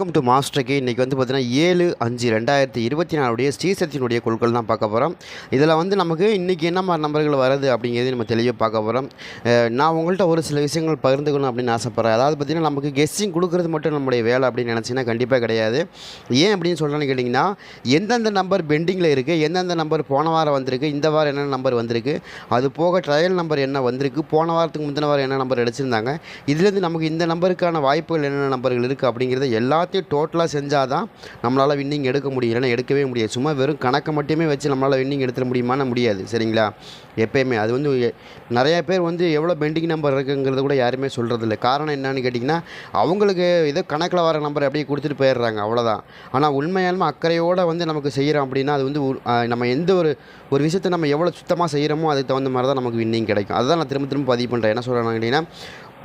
Welcome to மாஸ்டருக்கு இன்றைக்கி வந்து பார்த்திங்கன்னா ஏழு அஞ்சு ரெண்டாயிரத்தி இருபத்தி நாலுடைய ஸ்ரீசக்தியினுடைய குழுக்கள் தான் பார்க்க போகிறோம் இதில் வந்து நமக்கு இன்றைக்கி என்ன மாதிரி நம்பர்கள் வருது அப்படிங்கிறது நம்ம தெளிவாக பார்க்க போகிறோம் நான் உங்கள்கிட்ட ஒரு சில விஷயங்கள் பகிர்ந்துக்கணும் அப்படின்னு ஆசைப்பட்றேன். அதாவது பார்த்திங்கன்னா நமக்கு கெஸ்ஸிங் கொடுக்குறது மட்டும் நம்முடைய வேலை அப்படின்னு நினச்சிங்கன்னா கண்டிப்பாக கிடையாது. ஏன் அப்படின்னு சொல்கிறேன்னு கேட்டிங்கன்னா எந்தெந்த நம்பர் பெண்டிங்கில் இருக்குது எந்தெந்த நம்பர் போன வாரம் வந்திருக்கு இந்த வாரம் என்னென்ன நம்பர் வந்திருக்கு அது போக ட்ரையல் நம்பர் என்ன வந்திருக்கு போன வாரத்துக்கு முந்தின வாரம் என்ன நம்பர் அடிச்சிருந்தாங்க இதுலேருந்து நமக்கு இந்த நம்பருக்கான வாய்ப்புகள் என்னென்ன நம்பர்கள் இருக்குது அப்படிங்கிறத எல்லாத்தையும் டோட்டலாக செஞ்சால் தான் நம்மளால் வின்னிங் எடுக்க முடியும். இல்லைனா எடுக்கவே முடியாது. சும்மா வெறும் கணக்கை மட்டுமே வச்சு நம்மளால் வின்னிங் எடுத்துட முடியுமான்னு முடியாது. சரிங்களா? எப்பயுமே. அது வந்து நிறையா பேர் வந்து எவ்வளோ பெண்டிங் நம்பர் இருக்குங்கிறது கூட யாருமே சொல்கிறதில்ல காரணம் என்னன்னு கேட்டிங்கன்னா அவங்களுக்கு ஏதோ கணக்கில் வர நம்பர் அப்படியே கொடுத்துட்டு போயிடுறாங்க. அவ்வளோதான் ஆனால் உண்மையாலுமே அக்கறையோடு வந்து நமக்கு செய்கிறோம் அப்படின்னா அது வந்து நம்ம எந்த ஒரு ஒரு விஷயத்தை நம்ம எவ்வளோ சுத்தமாக செய்கிறோமோ அதுக்கு தகுந்த மாதிரி தான் நமக்கு வின்னிங் கிடைக்கும். அதுதான் நான் திரும்ப திரும்ப பதிவு பண்ணுறேன் என்ன சொல்கிறேன் கேட்டிங்கன்னா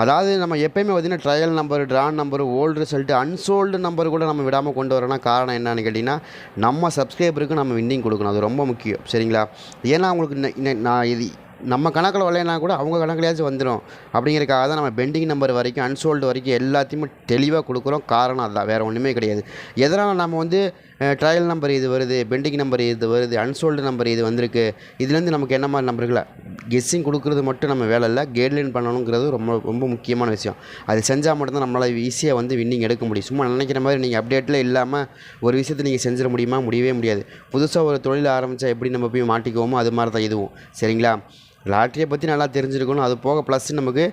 அதாவது நம்ம எப்பயுமே பார்த்திங்கன்னா trial number drawn number old result unsold number கூட நம்ம விடாமல் கொண்டு வரோன்னா காரணம் என்னன்னு கேட்டிங்கன்னா நம்ம சப்ஸ்கிரைபருக்கு நம்ம வின்னிங் கொடுக்கணும். அது ரொம்ப முக்கியம். சரிங்களா? ஏன்னா அவங்களுக்கு நான் இது நம்ம கணக்கில் வரலைன்னா கூட அவங்க கணக்குலையாச்சும் வந்துடும் அப்படிங்கிறக்காக தான் நம்ம பெண்டிங் நம்பர் வரைக்கும் அன்சோல்டு வரைக்கும் எல்லாத்தையுமே தெளிவாக கொடுக்குறோம். காரணம் அதுதான். வேறு ஒன்றுமே கிடையாது. எதனால் நம்ம வந்து ட்ரையல் நம்பர் இது வருது பெண்டிங் நம்பர் இது வருது அன்சோல்டு நம்பர் இது வந்திருக்கு இதுலேருந்து நமக்கு என்ன மாதிரி நம்பர்களை கெஸ்ஸிங் கொடுக்குறது மட்டும் நம்ம வேலை இல்லை. கைட்லைன் பண்ணணுங்கிறது ரொம்ப ரொம்ப முக்கியமான விஷயம். அது செஞ்சால் மட்டும்தான் நம்மளால் ஈஸியாக வந்து வின்னிங் எடுக்க முடியும். சும்மா நினைக்கிற மாதிரி நீங்கள் அப்டேட்டில் இல்லாமல் ஒரு விஷயத்தை நீங்கள் செஞ்சிட முடியுமா? முடியவே முடியாது. புதுசாக ஒரு தொழில் ஆரம்பித்தா எப்படி நம்ம போய் மாட்டிக்குவோமோ அது மாதிரி தான் இதுவும். சரிங்களா? லாட்ரியை பற்றி நல்லா தெரிஞ்சிருக்கணும். அது போக ப்ளஸ் நமக்கு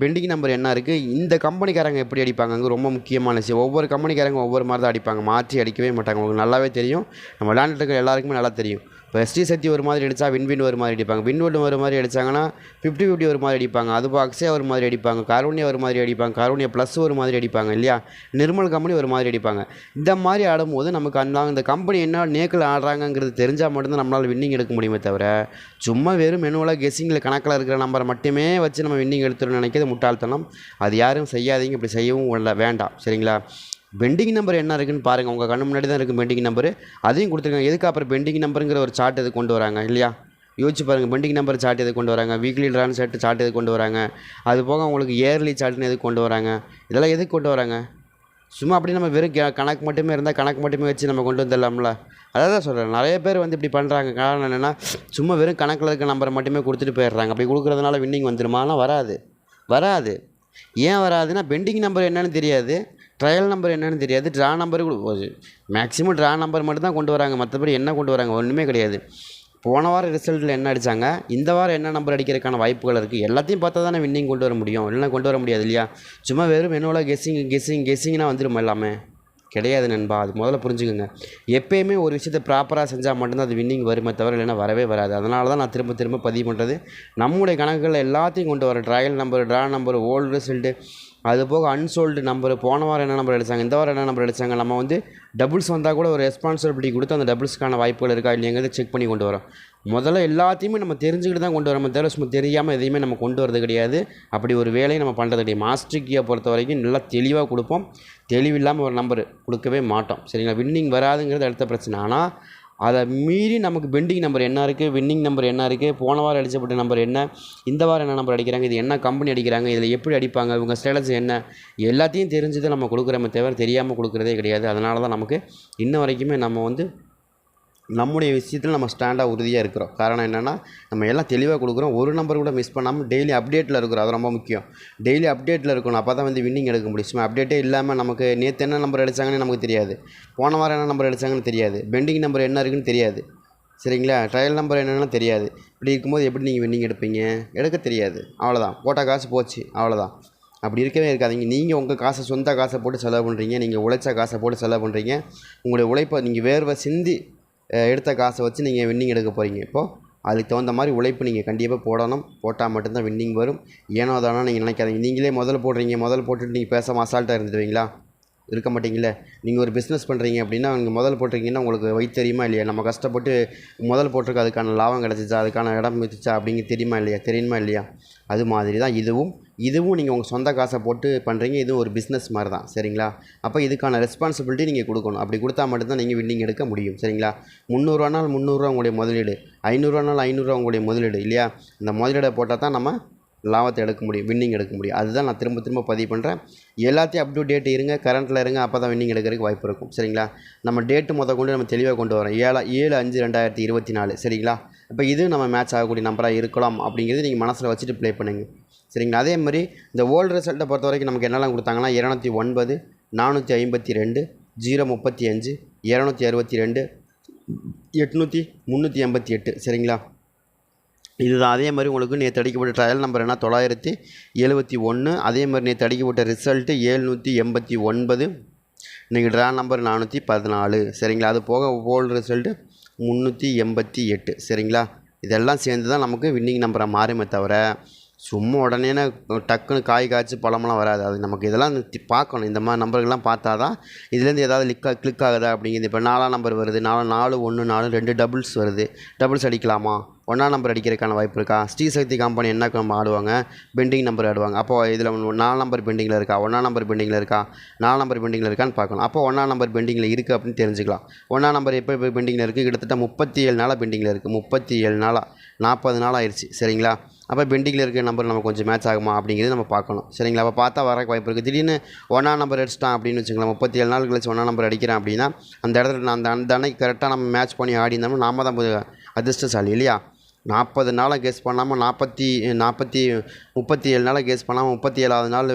பெண்டிங் நம்பர் என்ன இருக்குது இந்த கம்பெனிக்காரங்க எப்படி அடிப்பாங்க ரொம்ப முக்கியமான விஷயம். ஒவ்வொரு கம்பெனிக்காரங்க ஒவ்வொரு மாதிரி தான் அடிப்பாங்க. மாற்றி அடிக்கவே மாட்டாங்க. உங்களுக்கு நல்லாவே தெரியும். நம்ம விளையாண்டுட்டு இருக்கிற எல்லாருக்குமே நல்லா தெரியும். இப்போ எஸ்டி சக்தி ஒரு மாதிரி அடித்தா வின்வின் ஒரு மாதிரி அடிப்பாங்க. வின்வின் ஒரு மாதிரி அடித்தாங்கன்னா ஃபிஃப்டி ஃபிஃப்டி ஒரு மாதிரி அடிப்பாங்க. அது பாக்ஸே ஒரு மாதிரி அடிப்பாங்க. கருணியா ஒரு மாதிரி அடிப்பாங்க. கருணியா ப்ளஸ் ஒரு மாதிரி அடிப்பாங்க இல்லையா? நிர்மல் கம்பெனி ஒரு மாதிரி அடிப்பாங்க. இந்த மாதிரி ஆடும்போது நமக்கு அந்த இந்த கம்பெனி என்ன நேக்கில் ஆடுறாங்கங்கிறது தெரிஞ்சால் மட்டும்தான் நம்மளால் வின்னிங் எடுக்க முடியுமே தவிர சும்மா வெறும் மெனுவலாக கெஸ்ஸிங்கில் கணக்கில் இருக்கிற நம்பரை மட்டுமே வச்சு நம்ம வின்னிங் எடுத்துடணும்னு நினைக்கிறது முட்டாள்தனம். அது யாரும் செய்யாதீங்க. இப்படி செய்யவும் இல்லை வேண்டாம். சரிங்களா? பெண்டிங் நம்பர் என்ன இருக்குன்னு பாருங்கள் உங்கள் கண்ணு முன்னாடி தான் இருக்குது பெண்டிங் நம்பர் அதையும் கொடுத்துருக்காங்க. எதுக்கு அப்புறம் பெண்டிங் நம்பருங்கிற ஒரு சார்ட் இது கொண்டு வராங்க? இல்லையா? யோசிச்சு பாருங்கள் பெண்டிங் நம்பர் சார்ட் எது கொண்டு வராங்க? வீக்லி ட்ரான் சார்ட் சார்ட் எது கொண்டு வராங்க? அது போக உங்களுக்கு இயர்லி சார்ட்னு எது கொண்டு வராங்க? இதெல்லாம் எதுக்கு கொண்டு வராங்க? சும்மா அப்படி நம்ம வெறும் கணக்கு மட்டுமே இருந்தால் கணக்கு மட்டுமே வச்சு நம்ம கொண்டு வந்துடலாம்ல. அதான் தான் சொல்கிறேன் நிறைய பேர் வந்து இப்படி பண்ணுறாங்க காரணம் என்னென்னா சும்மா வெறும் கணக்கில் இருக்க நம்பரை மட்டுமே கொடுத்துட்டு போயிடுறாங்க. அப்படி கொடுக்குறதுனால வின்னிங் வந்துருமானா வராது. வராது. ஏன் வராதுன்னா பெண்டிங் நம்பர் என்னன்னு தெரியாது. ட்ரையல் நம்பர் என்னன்னு தெரியாது draw number maximum draw number மட்டும் தான் கொண்டு வராங்க. மற்றபடி என்ன கொண்டு வராங்க ஒன்றுமே கிடையாது. போன வாரம் ரிசல்ட்டில் என்ன அடித்தாங்க இந்த வாரம் என்ன நம்பர் அடிக்கிறதுக்கான வாய்ப்புகள் இருக்குது எல்லாத்தையும் பார்த்தா தானே வின்னிங் கொண்டு வர முடியும். இல்லைன்னா கொண்டு வர முடியாது இல்லையா? சும்மா வெறும் என்னோட கெஸ்ஸிங் கெஸ்ஸிங் கெஸ்ஸிங்னா வந்துடும் எல்லாமே? கிடையாது நண்பா அது முதல்ல புரிஞ்சுக்கோங்க. எப்பயுமே ஒரு விஷயத்தை ப்ராப்பராக செஞ்சால் மட்டும்தான் அது வின்னிங் வருமே தவிர இல்லைன்னா வரவே வராது. அதனால தான் நான் திரும்ப திரும்ப பதிவு பண்ணுறது நம்முடைய கணக்குகள் எல்லாத்தையும் கொண்டு வர trial number draw number old result அது போக அன்சோல்டு நம்பர் போன வாரம் என்ன நம்பர் அடித்தாங்க இந்த வாரம் என்ன நம்பர் அடித்தாங்க நம்ம வந்து டபுள்ஸ் வந்தால் கூட ஒரு ரெஸ்பான்சிபிலிட்டி கொடுத்து அந்த டபுள்ஸ்க்கான வாய்ப்புகள் இருக்கா இல்லைங்கிறத செக் பண்ணி கொண்டு வரோம். முதல்ல எல்லாத்தையுமே நம்ம தெரிஞ்சுக்கிட்டு தான் கொண்டு வரோம். தவிர சும்மா தெரியாமல் எதையுமே நம்ம கொண்டு வரது கிடையாது. அப்படி ஒரு வேலையை நம்ம பண்ணுறது கிடையாது. மாஸ்டர் கீயை பொறுத்த வரைக்கும் நல்லா தெளிவாக கொடுப்போம். தெளிவில்லாமல் ஒரு நம்பர் கொடுக்கவே மாட்டோம். சரிங்களா? வின்னிங் வராதுங்கிறது அடுத்த பிரச்சனை. ஆனால் அதை மீறி நமக்கு பெண்டிங் நம்பர் என்ன இருக்குது வின்னிங் நம்பர் என்ன இருக்குது போன வாரம் அடிச்சப்பட்ட நம்பர் என்ன இந்த வாரம் என்ன நம்பர் அடிக்கிறாங்க இது என்ன கம்பெனி அடிக்கிறாங்க இதில் எப்படி அடிப்பாங்க இவங்க ஸ்டேட்டஸ் என்ன எல்லாத்தையும் தெரிஞ்சு தான் நம்ம கொடுக்குறோமே தவிர தெரியாமல் கொடுக்குறதே கிடையாது. அதனால தான் நமக்கு இன்ன வரைக்குமே நம்ம வந்து நம்முடைய விஷயத்தில் நம்ம ஸ்டாண்டாக உறுதியாக இருக்கிறோம். காரணம் என்னென்னா நம்ம எல்லாம் தெளிவாக கொடுக்குறோம். ஒரு நம்பர் கூட மிஸ் பண்ணாமல் டெய்லி அப்டேட்டில் இருக்கிறோம். அது ரொம்ப முக்கியம். டெய்லி அப்டேட்டில் இருக்கணும். அப்போ தான் வந்து வின்னிங் எடுக்க முடியும். சும்மா அப்டேட்டே இல்லாமல் நமக்கு நேற்று என்ன நம்பர் அடிச்சாங்கன்னு நமக்கு தெரியாது. போன வாரம் என்ன நம்பர் அடித்தாங்கன்னு தெரியாது. பெண்டிங் நம்பர் என்ன இருக்குன்னு தெரியாது. சரிங்களா? ட்ரையல் நம்பர் என்னென்னு தெரியாது. இப்படி இருக்கும்போது எப்படி நீங்கள் வின்னிங் எடுப்பீங்க? எடுக்க தெரியாது. அவ்வளோதான் போட்ட காசு போச்சு. அவ்வளோதான் அப்படி இருக்கவே இருக்காதீங்க. நீங்கள் உங்கள் காசை சொந்த காசை போட்டு செலவு பண்ணுறீங்க நீங்கள் உழைச்ச காசை போட்டு செலவு பண்ணுறீங்க உங்களுடைய உழைப்பை நீங்கள் வேர்வை சிந்தி எடுத்த காசை வச்சு நீங்கள் வின்னிங் எடுக்க போகிறீங்க இப்போது அதுக்கு தகுந்த மாதிரி உழைப்பு நீங்கள் கண்டிப்பாக போடணும். போட்டால் மட்டும்தான் வின்னிங் வரும். ஏனோ தானோ நீங்கள் நினைக்காதீங்க. நீங்களே முதல்ல போடுறீங்க. முதல்ல போட்டுட்டு நீங்கள் பேசாமல் அசால்ட்டாக இருந்துடுவீங்களா? இருக்க மாட்டிங்களே நீங்கள் ஒரு பிஸ்னஸ் பண்ணுறீங்க அப்படின்னா நீங்கள் முதல் போட்டிருக்கீங்கன்னா உங்களுக்கு வயிற்று தெரியுமா இல்லையா? நம்ம கஷ்டப்பட்டு முதல் போட்டிருக்க அதுக்கான லாபம் கிடச்சிச்சா? அதுக்கான இடம் மிதிச்சா அப்படிங்க தெரியுமா இல்லையா? தெரியுமா இல்லையா? அது மாதிரி தான் இதுவும். இதுவும் நீங்கள் உங்கள் சொந்த காசை போட்டு பண்ணுறீங்க இதுவும் ஒரு பிஸ்னஸ் மாதிரி தான் சரிங்களா? அப்போ இதுக்கான ரெஸ்பான்சிபிலிட்டி நீங்கள் கொடுக்கணும். அப்படி கொடுத்தா மட்டும்தான் நீங்கள் வின்னிங் எடுக்க முடியும். சரிங்களா? முந்நூறுவானால் முந்நூறுரூவா உங்களுடைய முதலீடு. ஐநூறுரூவானால் ஐநூறுரூவா உங்களுடைய முதலீடு இல்லையா? இந்த முதலீடை போட்டால் தான் நம்ம லாபத்தை எடுக்க முடியும் வின்னிங் எடுக்க முடியும். அதுதான் நான் திரும்ப திரும்ப பதிவு பண்ணுறேன் எல்லாத்தையும் அப் டு டேட் இருங்க கரண்ட்டில் இருங்க அப்போ தான் வின்னிங் எடுக்கிறதுக்கு வாய்ப்பு இருக்கும். சரிங்களா? நம்ம டேட்டு முத கொண்டு நம்ம தெளிவாக கொண்டு வரோம் ஏழா ஏழு அஞ்சு ரெண்டாயிரத்தி இருபத்தி நாலு சரிங்களா? இப்போ இது நம்ம மேட்ச் ஆகக்கூடிய நம்பராக இருக்கலாம் அப்படிங்கிறது நீங்கள் மனசில் வச்சுட்டு ப்ளே பண்ணுங்க. சரிங்களா? அதே மாதிரி இந்த ஓல்டு ரிசல்ட்டை பொறுத்த வரைக்கும் நமக்கு என்னெல்லாம் கொடுத்தாங்கன்னா இரநூத்தி ஒன்பது நானூற்றி ஐம்பத்தி ரெண்டு ஜீரோ முப்பத்தி அஞ்சு இரநூத்தி அறுபத்தி ரெண்டு எட்நூற்றி முந்நூற்றி எண்பத்தி எட்டு. சரிங்களா? இதுதான். அதே மாதிரி உங்களுக்கு நேற்று அடிக்கப்பட்ட ட்ரையல் நம்பர் என்ன? தொள்ளாயிரத்தி எழுபத்தி ஒன்று அதே மாதிரி நேற்று அடிக்கப்பட்ட ரிசல்ட்டு ஏழ்நூற்றி எண்பத்தி ஒன்பது. இன்றைக்கி ட்ரா நம்பர் நானூற்றி பதினாலு. சரிங்களா? அது போக ஓல்டு ரிசல்ட்டு முந்நூற்றி எண்பத்தி எட்டு. சரிங்களா? இதெல்லாம் சேர்ந்து தான் நமக்கு வின்னிங் நம்பராக மாறுமே தவிர சும்மா உடனே டக்குன்னு காய் காய்ச்சி பழமெல்லாம் வராது. அது நமக்கு இதெல்லாம் பார்க்கணும். இந்த மாதிரி நம்பர்கள்லாம் பார்த்தா தான் இதுலேருந்து ஏதாவது லிக் கிளிக் ஆகுதா அப்படிங்கிறது இப்போ நாலாம் நம்பர் வருது. நாலு நாலு ஒன்று நாலு ரெண்டு டபுள்ஸ் வருது. டபுள்ஸ் அடிக்கலாமா? ஒன்றாம் நம்பர் அடிக்கிறதுக்கான வாய்ப்பு இருக்கா? ஸ்ரீசக்தி கம்பெனி என்ன நம்ம ஆடுவாங்க? பெண்டிங் நம்பர் ஆடுவாங்க. அப்போ இதில் நாலு நம்பர் பெண்டிங்கில் இருக்கா? ஒன்றாம் நம்பர் பெண்டிங்கில் இருக்கா? நாலு நம்பர் பெண்டிங்கில் இருக்கான்னு பார்க்கணும் அப்போ ஒன்றாம் நம்பர் பெண்டிங்கில் இருக்குது அப்படின்னு தெரிஞ்சுக்கலாம். ஒன்றாம் நம்பர் எப்போ எப்போ பெண்டிங்கில் இருக்குது கிட்டத்தட்ட முப்பத்தி ஏழு நாளாக பெண்டிங்கில் இருக்குது முப்பத்தி ஏழு நாளாக நாற்பது நாள் ஆயிடுச்சு சரிங்களா? அப்போ பெண்டிங்கில் இருக்கிற நம்பர் நம்ம கொஞ்சம் மேட்ச் ஆகுமா அப்படிங்கிறது நம்ம பார்க்கணும். சரிங்களா? அப்போ பார்த்தா வர வாய்ப்பு இருக்குது திடீர்னு ஒன்றாம் நம்பர் அடிச்சிட்டான் அப்படின்னு வச்சுக்கலாம் முப்பத்தி ஏழு நாள் கழிச்சு ஒன்றாம் நம்பர் அடிக்கிறேன் அப்படின்னா அந்த இடத்துல நான் அந்த அந்த அன்னைக்கு கரெக்டாக நம்ம மேட்ச் பண்ணி ஆடி இருந்தோம்னா நாம தான் அதிர்ஷ்டசாலி இல்லையா? நாற்பது நாளாக கெஸ் பண்ணாமல் நாற்பத்தி நாற்பத்தி முப்பத்தி ஏழு நாளாக கெஸ் பண்ணாமல் முப்பத்தி ஏழாவது நாள்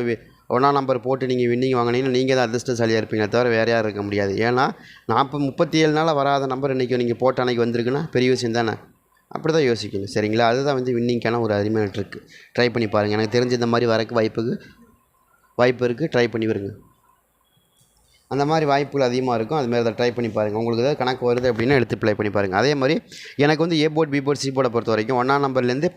ஒன்றாம் நம்பர் போட்டு நீங்கள் வின்னிங் வாங்கினீங்கன்னா நீங்கள் தான் அதிர்ஷ்டசாலியாக இருப்பீங்க தவிர வேறு யாரும் இருக்க முடியாது. ஏன்னா நாற்பது முப்பத்தி ஏழு நாளாக வராத நம்பர் இன்றைக்கி நீங்கள் போட்ட அன்றைக்கி வந்திருக்குன்னா பெரிய விஷயம் தானே? அப்படி தான் யோசிக்கணும். சரிங்களா? அதுதான் வந்து வின்னிங்க்கான ஒரு அருமையான ட்ரிக் ட்ரை பண்ணி பாருங்கள் எனக்கு தெரிஞ்ச இந்த மாதிரி வரக்கு வாய்ப்புக்கு வாய்ப்பு இருக்குது ட்ரை பண்ணி வருங்க. அந்த மாதிரி வாய்ப்புகள் அதிகமாக இருக்கும். அது மாதிரி அதை ட்ரை பண்ணி பாருங்கள் உங்களுக்கு ஏதாவது கணக்கு வருது அப்படின்னா எடுத்து ப்ளே பண்ணி பாருங்கள் அதே மாதிரி எனக்கு வந்து A board B board C போர்டை பொறுத்த வரைக்கும் ஒன்றாம் நம்பர்லேருந்து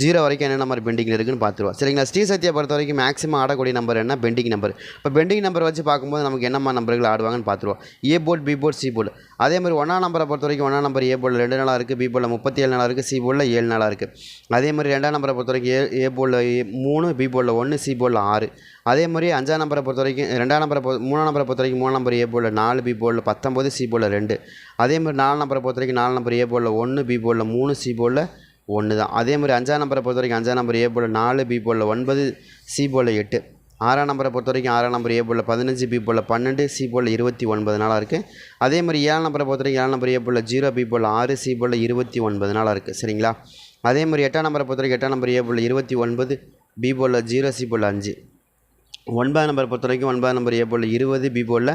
ஜீரோ வரைக்கும் என்ன மாதிரி பெண்டிங் இருக்குன்னு பார்த்துருவா சரிங்களா? ஸ்ரீ சத்யா பொறுத்த வரைக்கும் மேக்ஸிமம் ஆடக்கூடிய நம்பர் என்ன? பெண்டிங் நம்பர் இப்போ பெண்டிங் நம்பர் வச்சு பார்க்கும்போது நமக்கு என்னம்மா நம்பர்கள் ஆடுவாங்கன்னு பார்த்துருவோம். A board B board C board அதே மாதிரி ஒன்றாம் நம்பரை பொறுத்த வரைக்கும் ஒன்றாம் நம்பர் ஏ போர்டில் ரெண்டு நாளாக இருக்குது பி போர்டில் முப்பத்தி ஏழு நாளாக இருக்குது சி போர்டில் ஏழு நாளாக இருக்குது அதே மாதிரி ரெண்டாம் நம்பரை பொறுத்த வரைக்கும் ஏ ஏ போர்டில் மூணு பி போர்டில் ஒன்று சி போர்டில் ஆறு. அதே மாதிரி அஞ்சாம் நம்பரை பொறுத்த வரைக்கும் ரெண்டாம் நம்பரை பொ மூணாம் நம்பரை பொறுத்த வரைக்கும் மூணாம் நம்பர் ஏ போலில் நாலு பி போலில் பத்தொம்போது சி போலில் ரெண்டு அதே மாதிரி நாலு நம்பரை பொறுத்த வரைக்கும் நாலு நம்பர் ஏ போலில் ஒன்று பி போலில் மூணு சி போலில் ஒன்று தான் அதே மாதிரி அஞ்சாம் நம்பரை பொறுத்த வரைக்கும் அஞ்சாம் நம்பர் ஏ போலில் நாலு பி போலில் ஒன்பது சி போலில் எட்டு ஆறாம் நம்பரை பொறுத்த வரைக்கும் ஆறாம் நம்பர் ஏ போர்டில் பதினஞ்சு பி போர்டில் பன்னெண்டு சி போர்டில் இருபத்தி ஒன்பது நாளாக இருக்குது அதே மாதிரி ஏழாம் நம்பரை பொறுத்த வரைக்கும் ஏழாம் நம்பர் ஏ போர்டில் ஜீரோ பி போர்டில் ஆறு சி போர்டில் இருபத்தி ஒன்பது நாளாக இருக்குது சரிங்களா அதே மாதிரி எட்டாம் நம்பரை பொறுத்த வரைக்கும் எட்டாம் நம்பர் ஏ போர்டில் இருபத்தி ஒன்பது பி போர்டில் ஜீரோ சி போர்டில் அஞ்சு ஒன்பதாம் நம்பர் பொறுத்த வரைக்கும் ஒன்பதாம் நம்பர் ஏ போல் இருபது பி போர்டில்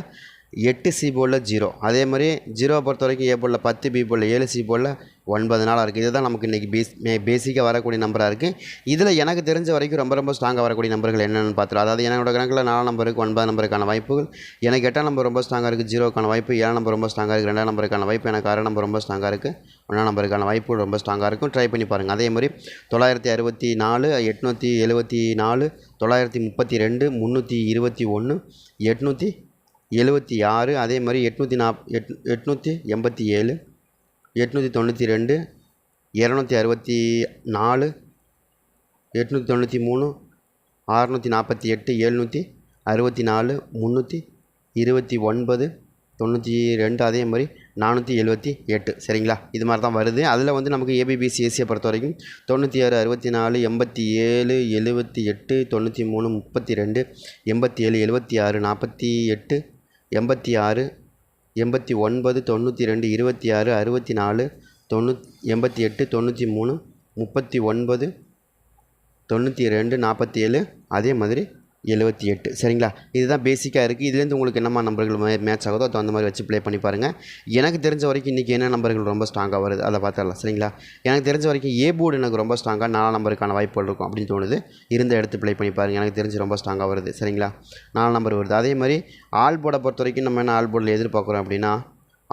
எட்டு சி போலில் ஜீரோ அதே மாதிரி ஜீரோவை பொறுத்த வரைக்கும் ஏ போலில் பத்து பி போலில் ஏழு சி போலில் ஒன்பது நாளாக இருக்குது இதுதான் நமக்கு இன்றைக்கி பேஸ் மே பேசிக்காக வரக்கூடிய நம்பராக இருக்குது இதில் எனக்கு தெரிஞ்ச வரைக்கும் ரொம்ப ரொம்ப ஸ்ட்ராங்காக வரக்கூடிய நம்பர்கள் என்னென்னு பார்த்துருவோம் அதாவது என்னோட கணக்கில் நாலாம் நம்பருக்கு ஒன்பது நம்பருக்கான வாய்ப்புகள். எனக்கு எட்டாம் நம்பர் ரொம்ப ஸ்ட்ராங்காக இருக்குது ஜீரோக்கான வாய்ப்பு. ஏழாம் நம்பர் ரொம்ப ஸ்ட்ராங்காக இருக்குது ரெண்டாம் நம்பருக்கான வாய்ப்பு. எனக்கு ஆறாம் நம்பர் ரொம்ப ஸ்ட்ராங்காக இருக்குது ஒன்றாம் நம்பருக்கான வாய்ப்பு ரொம்ப ஸ்ட்ராங்காக இருக்கும். ட்ரை பண்ணி பாருங்கள் அதே மாதிரி தொள்ளாயிரத்தி அறுபத்தி நாலு எட்நூற்றி எழுபத்தி நாலு தொள்ளாயிரத்தி முப்பத்தி ரெண்டு முந்நூற்றி இருபத்தி ஒன்று எட்நூற்றி எழுபத்தி ஆறு அதே மாதிரி எட்நூற்றி நாப் எட் எட்நூற்றி எண்பத்தி ஏழு எட்நூற்றி தொண்ணூற்றி ரெண்டு இரநூத்தி அறுபத்தி நாலு எட்நூற்றி தொண்ணூற்றி மூணு அறநூற்றி நாற்பத்தி எட்டு எழுநூற்றி அறுபத்தி நாலு முந்நூற்றி இருபத்தி ஒன்பது தொண்ணூற்றி ரெண்டு அதே மாதிரி நானூற்றி எழுபத்தி எட்டு. சரிங்களா? இது மாதிரி தான் வருது. அதில் வந்து நமக்கு ஏபிபிசிஎஸ்சியை ஏசியை பொறுத்த வரைக்கும் தொண்ணூற்றி ஆறு அறுபத்தி நாலு எண்பத்தி ஏழு எழுபத்தி எட்டு தொண்ணூற்றி மூணு முப்பத்தி ரெண்டு எண்பத்தி ஏழு எழுபத்தி ஆறு நாற்பத்தி எட்டு எண்பத்தி ஆறு எண்பத்தி ஒன்பது தொண்ணூற்றி ரெண்டு இருபத்தி ஆறு அறுபத்தி நாலு தொண்ணூ எண்பத்தி எட்டு தொண்ணூற்றி மூணு முப்பத்தி ஒன்பது தொண்ணூற்றி ரெண்டு நாற்பத்தி ஏழு அதே மாதிரி எழுபத்தி எட்டு. சரிங்களா? இதுதான் பேசிக்காக இருக்குது இதுலேருந்து உங்களுக்கு என்னம்மா நம்பர்கள் மாதிரி மேட்ச் ஆகுதோ அது அந்த மாதிரி வச்சு ப்ளே பண்ணி பாருங்கள் எனக்கு தெரிஞ்ச வரைக்கும் இன்றைக்கி என்ன நம்பர்கள் ரொம்ப ஸ்ட்ராங்காக வருது அதை பார்த்துடலாம். சரிங்களா? எனக்கு தெரிஞ்ச வரைக்கும் ஏ போர்டு எனக்கு ரொம்ப ஸ்ட்ராங்காக நாலாம் நம்பருக்கான வாய்ப்புகள் இருக்கும் அப்படின்னு தோணுது. இருந்த எடுத்து ப்ளே பண்ணி பாருங்கள் எனக்கு தெரிஞ்சு ரொம்ப ஸ்ட்ராங்காக வருது. சரிங்களா? நாலு நம்பர் வருது. அதே மாதிரி ஆல் போர்டை பொறுத்த வரைக்கும் நம்ம என்ன ஆல் போர்டில் எதிர்பார்க்குறோம் அப்படின்னா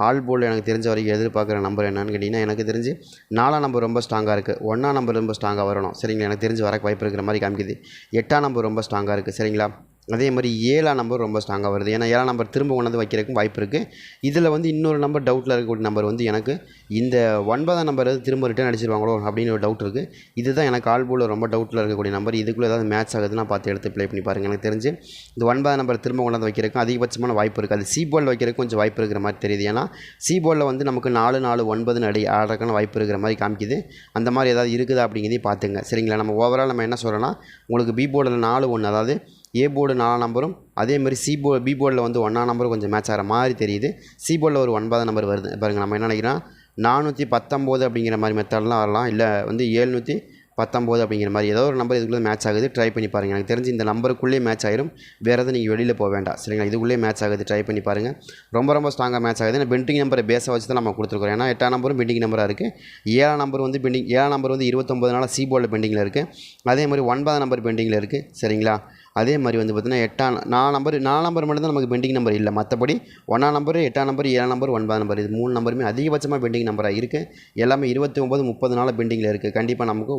ஆல் போல் எனக்கு தெரிஞ்ச வரைக்கும் எதிர்பார்க்குற நம்பர் என்னன்னு கேட்டிங்கன்னா எனக்கு தெரிஞ்சு நாலாம் நம்பர் ரொம்ப ஸ்ட்ராங்காக இருக்குது ஒன்றாம் நம்பர் ரொம்ப ஸ்ட்ராங்காக வரணும். சரிங்களா? எனக்கு தெரிஞ்சு வரக்கு வாய்ப்பு இருக்கிற மாதிரி காமிக்குது. எட்டாம் நம்பர் ரொம்ப ஸ்ட்ராங்காக இருக்குது சரிங்களா? அதே மாதிரி ஏழாம் நம்பர் ரொம்ப ஸ்ட்ராங்காக வருது. ஏன்னா ஏழாம் நம்பர் திரும்ப கொண்டாந்து வைக்கிறதுக்கும் வாய்ப்பு இருக்குது இதில் வந்து இன்னொரு நம்பர் டவுட்டில் இருக்கக்கூடிய நம்பர் வந்து எனக்கு இந்த ஒன்பதாம் நம்பர் திரும்ப ரிட்டர்ன் அடிச்சிருவாங்களோ அப்படின்னு ஒரு டவுட் இருக்குது இதுதான் எனக்கு ஆல் போல் ரொம்ப டவுட்டில் இருக்கக்கூடிய நம்பர் இதுக்குள்ளே ஏதாவது மேட்ச் ஆகுதுன்னா பார்த்து எடுத்து ப்ளே பண்ணி பாருங்கள் எனக்கு தெரிஞ்சு இந்த ஒன்பதாம் நம்பர் திரும்ப கொண்டாந்து வைக்கிறதுக்கும் அதிகபட்சமான வாய்ப்பு இருக்குது அது சி போர்டில் வைக்கிறதுக்கு கொஞ்சம் வாய்ப்பு இருக்கிற மாதிரி தெரியுது. ஏன்னா சி போர்டில் வந்து நமக்கு நாலு நாலு ஒன்பதுன்னு அடி ஆடுறதுக்கான வாய்ப்பு இருக்கிற மாதிரி காமிக்குது. அந்த மாதிரி ஏதாவது இருக்குதா அப்படிங்கிறதையும் பார்த்துங்க. சரிங்களா? நம்ம ஓவரால் நம்ம என்ன சொல்கிறோன்னா உங்களுக்கு பி போர்டில் நாலு ஒன்று அதாவது ஏ போர்டு நாலாம் நம்பரும் அதே மாதிரி சி போ பி போர்டில் வந்து ஒன்றாம் நம்பரும் கொஞ்சம் மேட்ச் ஆகிற மாதிரி தெரியுது. சி போர்டில் ஒரு ஒன்பதாம் நம்பர் வருது. பாருங்கள் நம்ம என்ன நினைக்கிறோம்? நானூற்றி பத்தொம்போது அப்படிங்கிற மாதிரி மெத்தட்லாம் வரலாம். இல்லை வந்து ஏழ்நூற்றி பத்தொம்போது அப்படிங்கிற மாதிரி ஏதோ ஒரு நம்பர் இதுக்குள்ளே மேட்ச் ஆகுது. ட்ரை பண்ணி பாருங்கள் எனக்கு தெரிஞ்சு இந்த நம்பருக்குள்ளேயே மேட்ச் ஆயிரும். வேறு எதுவும் நீங்கள் வெளியில் போக வேண்டாம். சரிங்களா? இதுக்குள்ளே மேட்ச் ஆகுது. ட்ரை பண்ணி பாருங்கள் ரொம்ப ரொம்ப ஸ்ட்ராங்காக மேட்ச் ஆகுது. ஏன்னா பெண்டிங் நம்பரை பேஸை வச்சு தான் நம்ம கொடுத்துருக்கோம் ஏன்னா எட்டாம் நம்பரும் பெண்டிங் நம்பராக இருக்குது ஏழாம் நம்பர் வந்து பெண்டிங் ஏழாம் நம்பர் வந்து இருபத்தொம்பது நாள் சி போர்டில் பெண்டிங்கில் இருக்குது அதே மாதிரி ஒன்பதாம் நம்பர் பெண்டிங்கில் இருக்குது சரிங்களா? அதே மாதிரி வந்து பார்த்திங்கன்னா எட்டாம் நாலு நம்பர் நாலு நம்பர் மட்டும் தான் நமக்கு பெண்டிங் நம்பர் இல்லை. மற்றபடி ஒன்றாம் நம்பர் எட்டாம் நம்பர் ஏழாம் நம்பர் ஒன்பதாம் நம்பர் இது மூணு நம்பருமே அதிகபட்சமாக பெண்டிங் நம்பராக இருக்குது எல்லாமே இருபத்தி ஒம்பது முப்பது நாள் பெண்டிங்கில் இருக்குது கண்டிப்பாக நமக்கு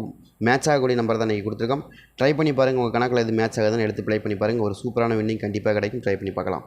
மேட்ச் ஆகக்கூடிய நம்பர் தான் நீங்கள் கொடுத்துருக்கோம். ட்ரை பண்ணி பாருங்கள் உங்கள் கணக்கில் இது மேட்ச் ஆகுதுன்னு எடுத்து ப்ளே பண்ணி பாருங்கள் ஒரு சூப்பரான வின்னிங் கண்டிப்பாக கிடைக்கும். ட்ரை பண்ணி பார்க்கலாம்.